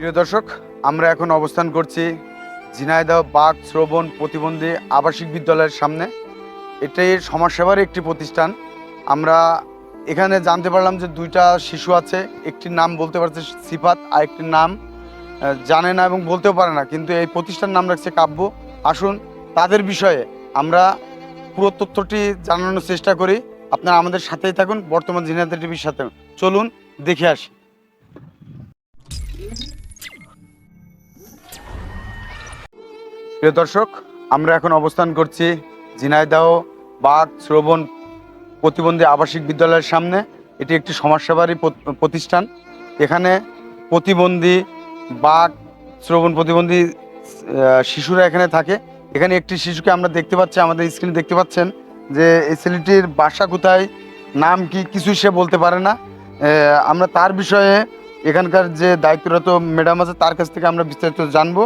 প্রিয় দর্শক, আমরা এখন অবস্থান করছি ঝিনাইদহ বাঘ শ্রবণ প্রতিবন্ধী আবাসিক বিদ্যালয়ের সামনে। এটাই সমাজসেবার একটি প্রতিষ্ঠান। আমরা এখানে জানতে পারলাম যে দুইটা শিশু আছে, একটির নাম বলতে পারছে সিফাত আর একটির নাম জানে না এবং বলতেও পারে না। কিন্তু এই প্রতিষ্ঠান নাম রাখছে কাব্য। আসুন, তাদের বিষয়ে আমরা পুরো তথ্যটি জানানোর চেষ্টা করি। আপনারা আমাদের সাথেই থাকুন, বর্তমান ঝিনাইদহ টিভির সাথে চলুন, দেখে আসি। প্রিয় দর্শক, আমরা এখন অবস্থান করছি ঝিনাইদহ বাঘ শ্রবণ প্রতিবন্ধী আবাসিক বিদ্যালয়ের সামনে। এটি একটি সমাজসেবারই প্রতিষ্ঠান। এখানে প্রতিবন্ধী বাঘ শ্রবণ প্রতিবন্ধী শিশুরা এখানে থাকে। এখানে একটি শিশুকে আমরা দেখতে পাচ্ছি, আমাদের স্ক্রিনে দেখতে পাচ্ছেন যে এই ছেলেটির বাসা কোথায়, নাম কি, কিছুই সে বলতে পারে না। আমরা তার বিষয়ে এখানকার যে দায়িত্বরত ম্যাডাম আছে, তার কাছ থেকে আমরা বিস্তারিত জানব।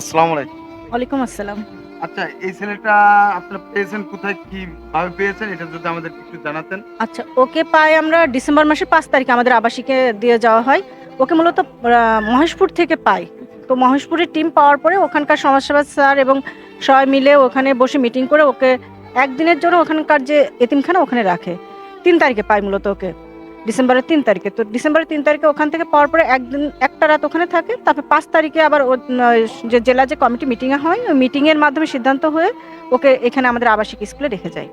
আসসালামু আলাইকুম। ওয়ালাইকুম আসসালাম। আচ্ছা এই ছেলেটা আপনারা পেয়েছেন কোথায়? কীভাবে পেয়েছেন? এটা যদি আমাদের একটু জানাতেন। আচ্ছা ওকে পাই আমরা ডিসেম্বর মাসের পাঁচ তারিখে আমাদের আবাসিকে দিয়ে যাওয়া হয়। ওকে মূলত মহেশপুর থেকে পাই। তো মহেশপুরের টিম পাওয়ার পরে ওখানকার সমাজসেবা স্যার এবং সবাই মিলে ওখানে বসে মিটিং করে ওকে একদিনের জন্য ওখানকার যে এতিমখানা ওখানে রাখে। তিন তারিখে পাই মূলত ওকে। ডিসেম্বরের তিন তারিখে। তো ডিসেম্বরের তিন তারিখে ওখান থেকে পাওয়ার পরে একদিন একটা রাত ওখানে থাকে তারপর পাঁচ তারিখে আবার যে জেলা যে কমিটি মিটিংয়ে হয় ওই মিটিংয়ের মাধ্যমে সিদ্ধান্ত হয়ে ওকে এখানে আমাদের আবাসিক স্কুলে রেখে যায়।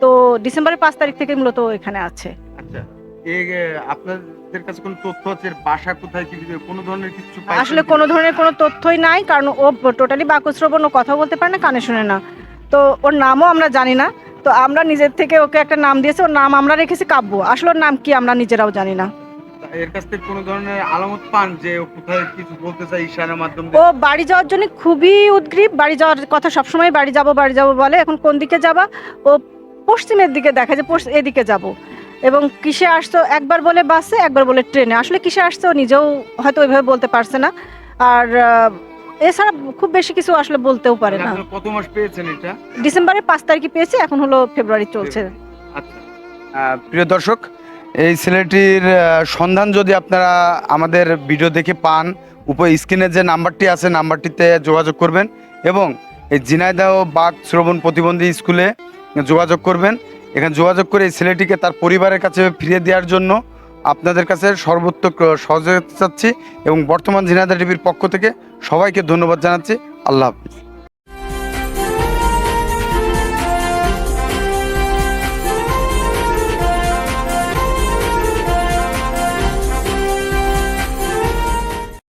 তো ডিসেম্বরের পাঁচ তারিখ থেকে মূলত এখানে আছে। আচ্ছা আপনাদের কাছে কোনো তথ্য আছে বাসা কোথায় কি কোনো ধরনের কিছু আসলে কোনো? ধরনের কোনো তথ্যই নাই কারণ ও টোটালি বাকশ্রবণ ও কথা বলতে পারে না কানে শুনে না। তো ওর নামও আমরা জানি না। তো আমরা নিজের থেকে ওকে একটা নাম দিয়েছি ওর নাম আমরা রেখেছি কাব্য। আসলে ওর নাম কি আমরা নিজেরাও জানি না। এর কাছ থেকে কোনো ধরনের আলামত পান যে ও কোথায় কিছু বলতে চাই ইশারার মাধ্যমে ও বাড়ি যাওয়ার জন্য খুবই উদ্গ্রীব বাড়ি যাওয়ার কথা সবসময় বাড়ি যাব বাড়ি যাব বলে। এখন কোন দিকে যাবা? ও পশ্চিমের দিকে দেখা যে এদিকে যাব। এবং কিসে আসতো? একবার বলে বাসে একবার বলে ট্রেনে। আসলে কিসে আসতো নিজেও হয়তো ওইভাবে বলতে পারছে না। আর এছাড়া খুব বেশি কিছু আসলে বলতেও পারে না। আপনারা কত মাস পেয়েছেন এটা? ডিসেম্বরের পাঁচ তারিখে পেয়েছি এখন হলো ফেব্রুয়ারি চলছে। আচ্ছা। প্রিয় দর্শক এই ছেলেটির সন্ধান যদি আপনারা আমাদের ভিডিও দেখে পান উপর স্ক্রিনে যে নাম্বারটি আছে নাম্বারটিতে যোগাযোগ করবেন এবং এই ঝিনাইদহ বাঘ শ্রবণ প্রতিবন্ধী স্কুলে যোগাযোগ করবেন। এখানে যোগাযোগ করে এই ছেলেটিকে তার পরিবারের কাছে ফিরিয়ে দেওয়ার জন্য আপনাদের কাছে সর্বোত্তক সহযোগিতা চাচ্ছি এবং বর্তমান জিনাদা টিভির পক্ষ থেকে সবাইকে ধন্যবাদ জানাচ্ছি। আল্লাহ হাফিজ।